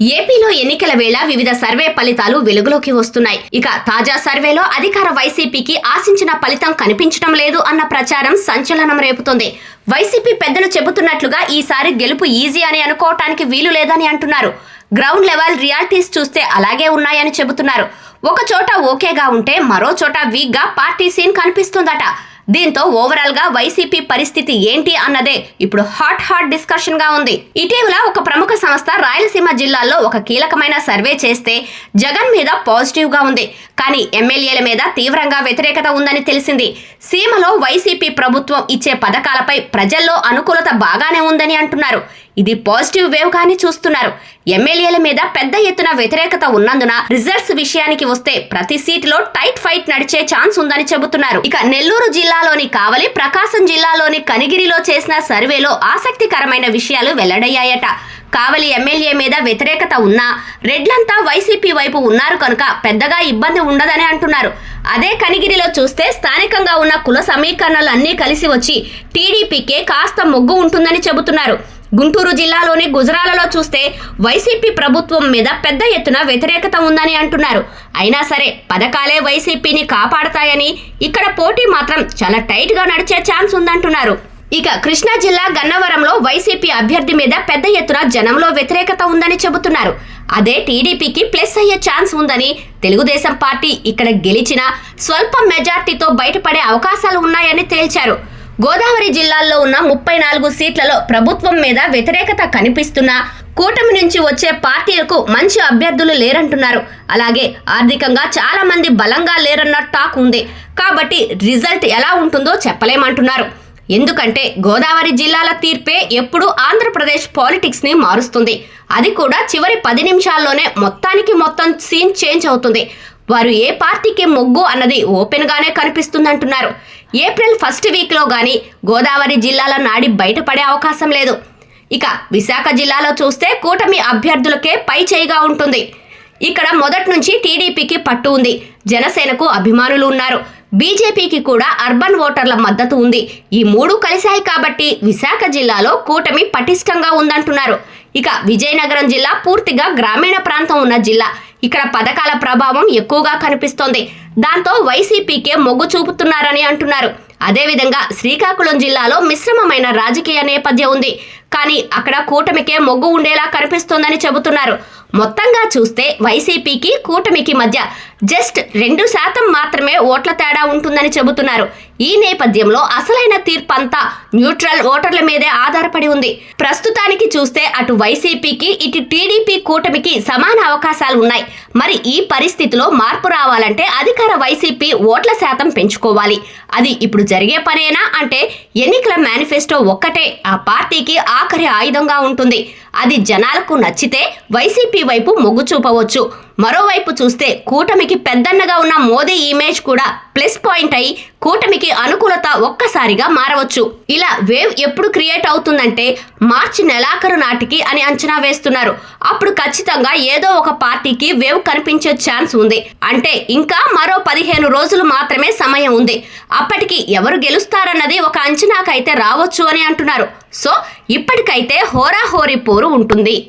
ఏపీలో ఎన్నికల వేళ వివిధ సర్వే ఫలితాలు వెలుగులోకి వస్తున్నాయి. ఇక తాజా సర్వేలో అధికార వైసీపీకి ఆశించిన ఫలితం కనిపించడం లేదు అన్న ప్రచారం సంచలనం రేపుతోంది. వైసీపీ పెద్దలు చెబుతున్నట్లుగా ఈసారి గెలుపు ఈజీ అని అనుకోవటానికి వీలు లేదని అంటున్నారు. గ్రౌండ్ లెవెల్ రియాలిటీస్ చూస్తే అలాగే ఉన్నాయని చెబుతున్నారు. ఒక చోట ఓకేగా ఉంటే మరో చోట వీక్గా పార్టీ సీన్ కనిపిస్తుందట. దీంతో ఓవరాల్గా వైసీపీ పరిస్థితి ఏంటి అన్నదే ఇప్పుడు హాట్ హాట్ డిస్కషన్గా ఉంది. ఇటీవల ఒక ప్రముఖ సంస్థ రాయలసీమ జిల్లాల్లో ఒక కీలకమైన సర్వే చేస్తే జగన్ మీద పాజిటివ్గా ఉంది. కానీ ఎమ్మెల్యేల మీద తీవ్రంగా వ్యతిరేకత ఉందని తెలిసింది. సీమలో వైసీపీ ప్రభుత్వం ఇచ్చే పథకాలపై ప్రజల్లో అనుకూలత బాగానే ఉందని అంటున్నారు. ఇది పాజిటివ్ వేవ్ గాని చూస్తున్నారు. ఎమ్మెల్యేల మీద పెద్ద ఎత్తున వ్యతిరేకత ఉన్నందున రిజల్ట్స్ విషయానికి వస్తే ప్రతి సీటులో టైట్ ఫైట్ నడిచే ఛాన్స్ ఉందని చెబుతున్నారు. ఇక నెల్లూరు జిల్లాలోని కావలి ప్రకాశం జిల్లాలోని కనిగిరిలో చేసిన సర్వేలో ఆసక్తికరమైన విషయాలు వెల్లడయ్యాయట. కావలి ఎమ్మెల్యే మీద వ్యతిరేకత ఉన్నా రెడ్లంతా వైసీపీ వైపు ఉన్నారు కనుక పెద్దగా ఇబ్బంది ఉండదని అంటున్నారు. అదే కనిగిరిలో చూస్తే స్థానికంగా ఉన్న కుల సమీకరణలు అన్నీ కలిసి వచ్చి టీడీపీకే కాస్త మొగ్గు ఉంటుందని చెబుతున్నారు. గుంటూరు జిల్లాలోని గుజరాలలో చూస్తే వైసీపీ ప్రభుత్వం మీద పెద్ద ఎత్తున వ్యతిరేకత ఉందని అంటున్నారు. అయినా సరే పథకాలే వైసీపీని కాపాడతాయని ఇక్కడ పోటీ మాత్రం చాలా టైట్గా నడిచే ఛాన్స్ ఉందంటున్నారు. ఇక కృష్ణా జిల్లా గన్నవరంలో వైసీపీ అభ్యర్థి మీద పెద్ద ఎత్తున జనంలో వ్యతిరేకత ఉందని చెబుతున్నారు. అదే టీడీపీకి ప్లస్ అయ్యే ఛాన్స్ ఉందని తెలుగుదేశం పార్టీ ఇక్కడ గెలిచిన స్వల్ప మెజార్టీతో బయటపడే అవకాశాలు ఉన్నాయని తేల్చారు. గోదావరి జిల్లాల్లో ఉన్న ముప్పై నాలుగు సీట్లలో ప్రభుత్వం మీద వ్యతిరేకత కనిపిస్తున్నా కూటమి నుంచి వచ్చే పార్టీలకు మంచి అభ్యర్థులు లేరంటున్నారు. అలాగే ఆర్థికంగా చాలా మంది బలంగా లేరన్న టాక్ ఉంది. కాబట్టి రిజల్ట్ ఎలా ఉంటుందో చెప్పలేమంటున్నారు. ఎందుకంటే గోదావరి జిల్లాల తీర్పే ఎప్పుడు ఆంధ్రప్రదేశ్ పాలిటిక్స్ని మారుస్తుంది. అది కూడా చివరి పది నిమిషాల్లోనే మొత్తానికి మొత్తం సీన్ చేంజ్ అవుతుంది. వారు ఏ పార్టీకి మొగ్గు అన్నది ఓపెన్ గానే కనిపిస్తుందంటున్నారు. ఏప్రిల్ ఫస్ట్ వీక్లో గోదావరి జిల్లాల నాడి బయటపడే అవకాశం లేదు. ఇక విశాఖ జిల్లాలో చూస్తే కూటమి అభ్యర్థులకే పై చేయిగా ఉంటుంది. ఇక్కడ మొదటి నుంచి టీడీపీకి పట్టు ఉంది. జనసేనకు అభిమానులు ఉన్నారు. బీజేపీకి కూడా అర్బన్ ఓటర్ల మద్దతు ఉంది. ఈ మూడు కలిశాయి కాబట్టి విశాఖ జిల్లాలో కూటమి పటిష్టంగా ఉందంటున్నారు. ఇక విజయనగరం జిల్లా పూర్తిగా గ్రామీణ ప్రాంతం ఉన్న జిల్లా. ఇక్కడ పథకాల ప్రభావం ఎక్కువగా కనిపిస్తోంది. దాంతో వైసీపీకే మొగ్గు చూపుతున్నారని అంటున్నారు. అదేవిధంగా శ్రీకాకుళం జిల్లాలో మిశ్రమమైన రాజకీయ నేపథ్యం ఉంది. కానీ అక్కడ కూటమికే మొగ్గు ఉండేలా కనిపిస్తోందని చెబుతున్నారు. మొత్తంగా చూస్తే వైసీపీకి కూటమికి మధ్య జస్ట్ రెండు శాతం మాత్రమే ఓట్ల తేడా ఉంటుందని చెబుతున్నారు. ఈ నేపథ్యంలో అసలైన తీర్పంతా న్యూట్రల్ ఓటర్ల మీదే ఆధారపడి ఉంది. ప్రస్తుతానికి చూస్తే అటు వైసీపీకి ఇటు టీడీపీ కూటమికి సమాన అవకాశాలు ఉన్నాయి. మరి ఈ పరిస్థితిలో మార్పు రావాలంటే అధికార వైసీపీ ఓట్ల శాతం పెంచుకోవాలి. అది ఇప్పుడు జరిగే పనేనా అంటే ఎన్నికల మేనిఫెస్టో ఒక్కటే ఆ పార్టీకి ఆఖరి ఆయుధంగా ఉంటుంది. అది జనాలకు నచ్చితే వైసీపీ వైపు మొగ్గు చూపవచ్చు. మరోవైపు చూస్తే కూటమికి పెద్దన్నగా ఉన్న మోదీ ఇమేజ్ కూడా ప్లస్ పాయింట్ అయి కూటమికి అనుకూలత ఒక్కసారిగా మారవచ్చు. ఇలా వేవ్ ఎప్పుడు క్రియేట్ అవుతుందంటే మార్చి నెలాఖరు నాటికి అని అంచనా వేస్తున్నారు. అప్పుడు ఖచ్చితంగా ఏదో ఒక పార్టీకి వేవ్ కనిపించే ఛాన్స్ ఉంది. అంటే ఇంకా మరో పదిహేను రోజులు మాత్రమే సమయం ఉంది. అప్పటికి ఎవరు గెలుస్తారన్నది ఒక అంచనాకైతే రావచ్చు అని అంటున్నారు. సో ఇప్పటికైతే హోరాహోరీ పోరు ఉంటుంది.